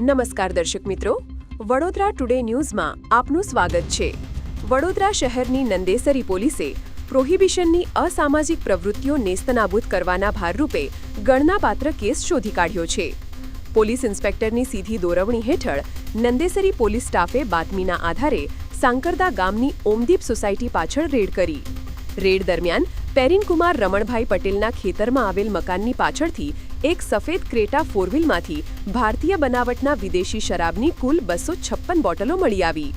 નમસ્કાર દર્શક મિત્રો. વડોદરા ટુડે ન્યૂઝમાં આપનું સ્વાગત છે. વડોદરા શહેરની નંદેસરી પોલીસે પ્રોહિબિશનની અસામાજિક પ્રવૃત્તિઓ નેસ્તનાબૂદ કરવાના ભારરૂપે ગણનાપાત્ર કેસ શોધી કાઢ્યો છે. પોલીસ ઇન્સ્પેક્ટરની સીધી દોરવણી હેઠળ નંદેસરી પોલીસ સ્ટાફે બાતમીના આધારે સાંકરદા ગામની ઓમદીપ સોસાયટી પાછળ રેડ કરી. રેડ દરમિયાન પેરીનકુમાર રમણભાઈ પટેલના ખેતરમાં આવેલ મકાનની પાછળથી એક સફેદ ક્રેટા ફોરવ્હીલમાંથી ભારતીય બનાવટના વિદેશી શરાબની કુલ બસો છપ્પન બોટલો મળી આવી.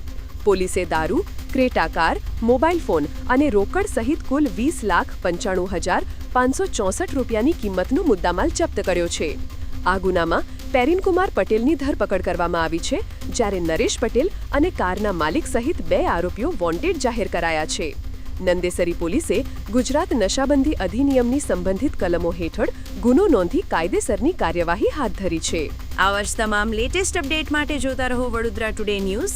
પોલીસે દારૂ, ક્રેટા કાર, મોબાઈલ ફોન અને રોકડ સહિત કુલ વીસ લાખ પંચાણું હજાર પાંચસો ચોસઠ રૂપિયાની કિંમતનો મુદ્દામાલ જપ્ત કર્યો છે. આ ગુનામાં પેરીનકુમાર પટેલની ધરપકડ કરવામાં આવી છે, જ્યારે નરેશ પટેલ અને કારના માલિક સહિત બે આરોપીઓ વોન્ટેડ જાહેર કરાયા છે. નંદેસરી પોલીસે ગુજરાત નશાબંધી અધિનિયમની સંબંધિત કલમો હેઠળ ગુનો નોંધી કાયદેસરની કાર્યવાહી હાથ ધરી છે. આવા જ તમામ લેટેસ્ટ અપડેટ માટે જોતા રહો Vadodara today news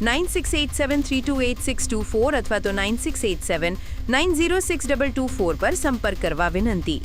nine six eight seven three two eight six two four અથવા તો nine six eight seven nine zero six double two four પર સંપર્ક કરવા વિનંતી